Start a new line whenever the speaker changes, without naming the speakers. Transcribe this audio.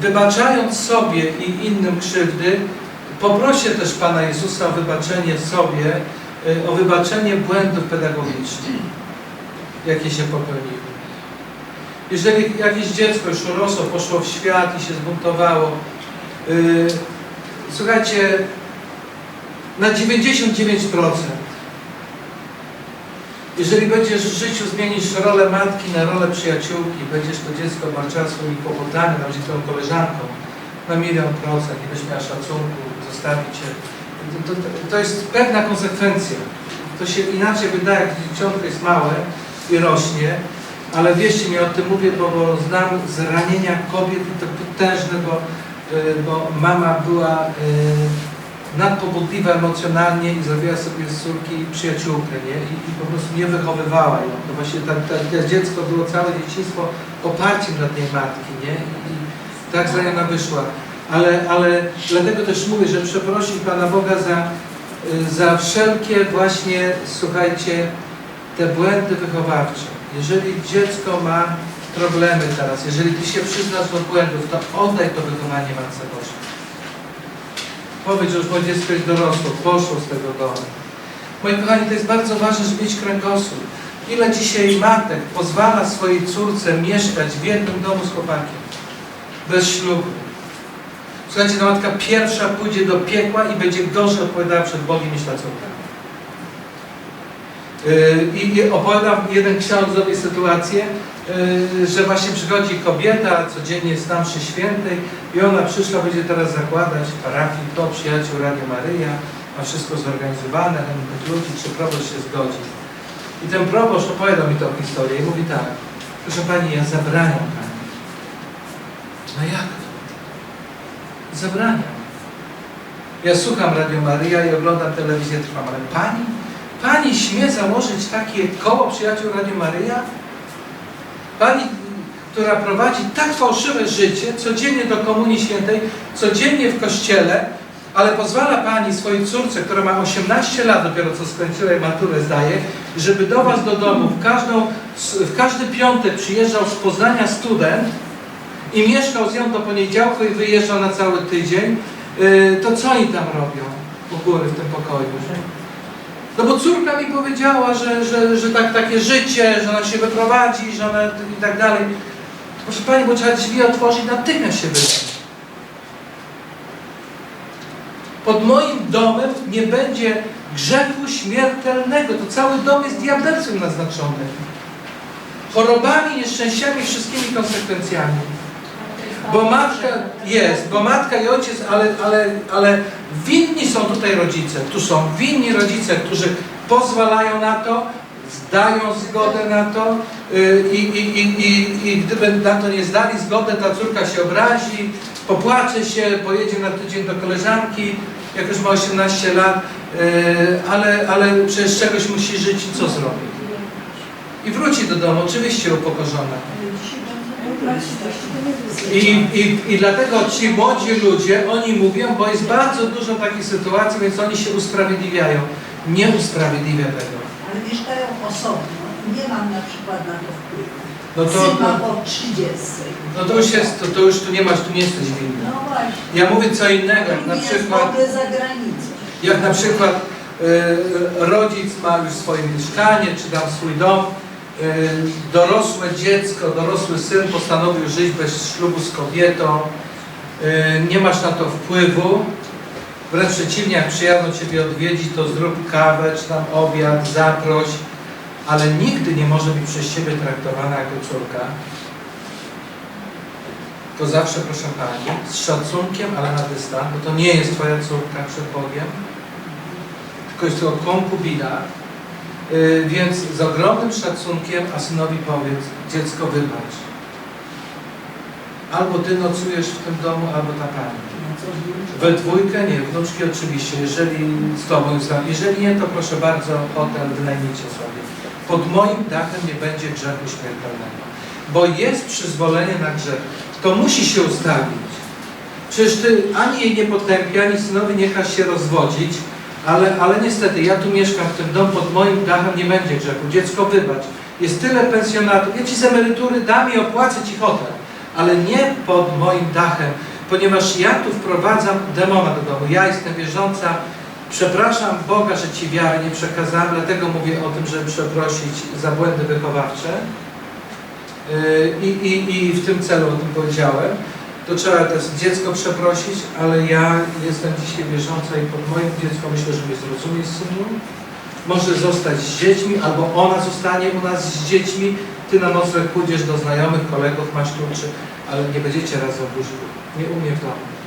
wybaczając sobie i innym krzywdy, poproście też Pana Jezusa o wybaczenie sobie, y, o wybaczenie błędów pedagogicznych, jakie się popełniły. Jeżeli jakieś dziecko już urosło, poszło w świat i się zbuntowało, y, słuchajcie, na 99%, jeżeli będziesz w życiu zmienisz rolę matki na rolę przyjaciółki, będziesz to dziecko barczała swoimi kłopotami, będzie twoją koleżanką na milion procent i będziesz miała szacunku, zostawi cię. To, to, to jest pewna konsekwencja. To się inaczej wydaje, jak dzieciątko jest małe i rośnie, ale wierzcie mi, o tym mówię, bo, bo znam zranienia kobiet i to potężne, bo, y, bo mama była y, nadpobudliwa emocjonalnie i zrobiła sobie z córki przyjaciółkę, nie? I, i po prostu nie wychowywała ją. To właśnie ta, ta, to dziecko było całe dzieciństwo oparciem dla tej matki, nie? I tak zraniona wyszła. Ale, ale dlatego też mówię, że przeprosić Pana Boga za, za wszelkie właśnie, słuchajcie, te błędy wychowawcze. Jeżeli dziecko ma problemy teraz, jeżeli Ty się przyznasz do błędów, to oddaj to wychowanie Matce Bożej. Powiedz, że już moje dziecko jest poszło z tego domu. Moi kochani, to jest bardzo ważne, żeby mieć kręgosłup. Ile dzisiaj matek pozwala swojej córce mieszkać w jednym domu z chłopakiem? Bez ślubu. Słuchajcie, ta matka pierwsza pójdzie do piekła i będzie gorzej odpowiadała przed Bogiem niż ta córka. Yy, I, opowiadam jeden ksiądz tej sytuację, że właśnie przychodzi kobieta, codziennie tam przy świętej i ona przyszła, będzie teraz zakładać w parafii to przyjaciół Radio Maryja, ma wszystko zorganizowane, chętnych ludzi, czy proboszcz się zgodzi. I ten proboszcz opowiada mi tą historię i mówi tak, proszę Pani, ja zabraniam Pani. No jak? Zabraniam. Ja słucham Radio Maryja i oglądam telewizję Trwam, ale Pani, Pani śmie założyć takie koło przyjaciół Radio Maryja? Pani, która prowadzi tak fałszywe życie, codziennie do Komunii Świętej, codziennie w kościele, ale pozwala Pani swojej córce, która ma 18 lat, dopiero co skończyła i maturę zdaje, żeby do Was do domu w, każdą, w każdy piątek przyjeżdżał z Poznania student i mieszkał z nią do poniedziałku i wyjeżdżał na cały tydzień, yy, to co oni tam robią u góry w tym pokoju? No bo córka mi powiedziała, że, że, że tak, takie życie, że ona się wyprowadzi, że ona i tak dalej. Proszę Pani, bo trzeba drzwi otworzyć, natychmiast się wyda. Pod moim domem nie będzie grzechu śmiertelnego. To cały dom jest diabelcem naznaczony. Chorobami, nieszczęściami, wszystkimi konsekwencjami. Bo matka jest, bo matka i ojciec, ale, ale, ale winni są tutaj rodzice. Tu są winni rodzice, którzy pozwalają na to, zdają zgodę na to yy, i, i, i, i, i gdyby na to nie zdali zgodę, ta córka się obrazi, popłacze się, pojedzie na tydzień do koleżanki, jak już ma 18 lat, yy, ale, ale przecież czegoś musi żyć i co zrobi? I wróci do domu, oczywiście upokorzona. I, i, I dlatego ci młodzi ludzie, oni mówią, bo jest bardzo dużo takich sytuacji, więc oni się usprawiedliwiają. Nie usprawiedliwia tego.
Ale mieszkają osobno. Nie mam na przykład na to wpływu.
No to,
Syn ma
no,
po 30.
no to już jest, to, to już tu nie masz, tu nie jesteś winny.
No właśnie.
Ja mówię co innego, jak na
jest
przykład,
mogę za granicą.
jak na przykład y, rodzic ma już swoje mieszkanie, czy tam swój dom, dorosłe dziecko, dorosły syn postanowił żyć bez ślubu z kobietą, nie masz na to wpływu, wręcz przeciwnie, jak przyjadą Ciebie odwiedzić, to zrób kawę, czy tam obiad, zaproś, ale nigdy nie może być przez Ciebie traktowana jako córka, to zawsze, proszę Pani, z szacunkiem, ale na dystans, bo to nie jest Twoja córka przed Bogiem, tylko jest to konkubina, więc z ogromnym szacunkiem, a synowi powiedz, dziecko wybacz. Albo Ty nocujesz w tym domu, albo ta Pani. We dwójkę nie, wnuczki oczywiście, jeżeli z Tobą jest, jeżeli nie, to proszę bardzo, hotel wynajmijcie sobie. Pod moim dachem nie będzie grzechu śmiertelnego, bo jest przyzwolenie na grzech. To musi się ustawić. Przecież Ty ani jej nie potępi, ani synowi nie każ się rozwodzić, ale, ale niestety, ja tu mieszkam w tym domu, pod moim dachem nie będzie grzechu. Dziecko wybacz. Jest tyle pensjonatów, ja Ci z emerytury dam i opłacę Ci hotel, ale nie pod moim dachem, ponieważ ja tu wprowadzam demona do domu. Ja jestem wierząca, przepraszam Boga, że Ci wiary nie przekazałem, dlatego mówię o tym, żeby przeprosić za błędy wychowawcze. Yy, I, i, I w tym celu o tym powiedziałem. To trzeba też dziecko przeprosić, ale ja jestem dzisiaj wierząca i pod moim dziecko myślę, że mnie zrozumie synu. Może zostać z dziećmi, albo ona zostanie u nas z dziećmi. Ty na nocleg pójdziesz do znajomych, kolegów, masz kluczy, ale nie będziecie razem w łóżku. Nie u mnie w domu.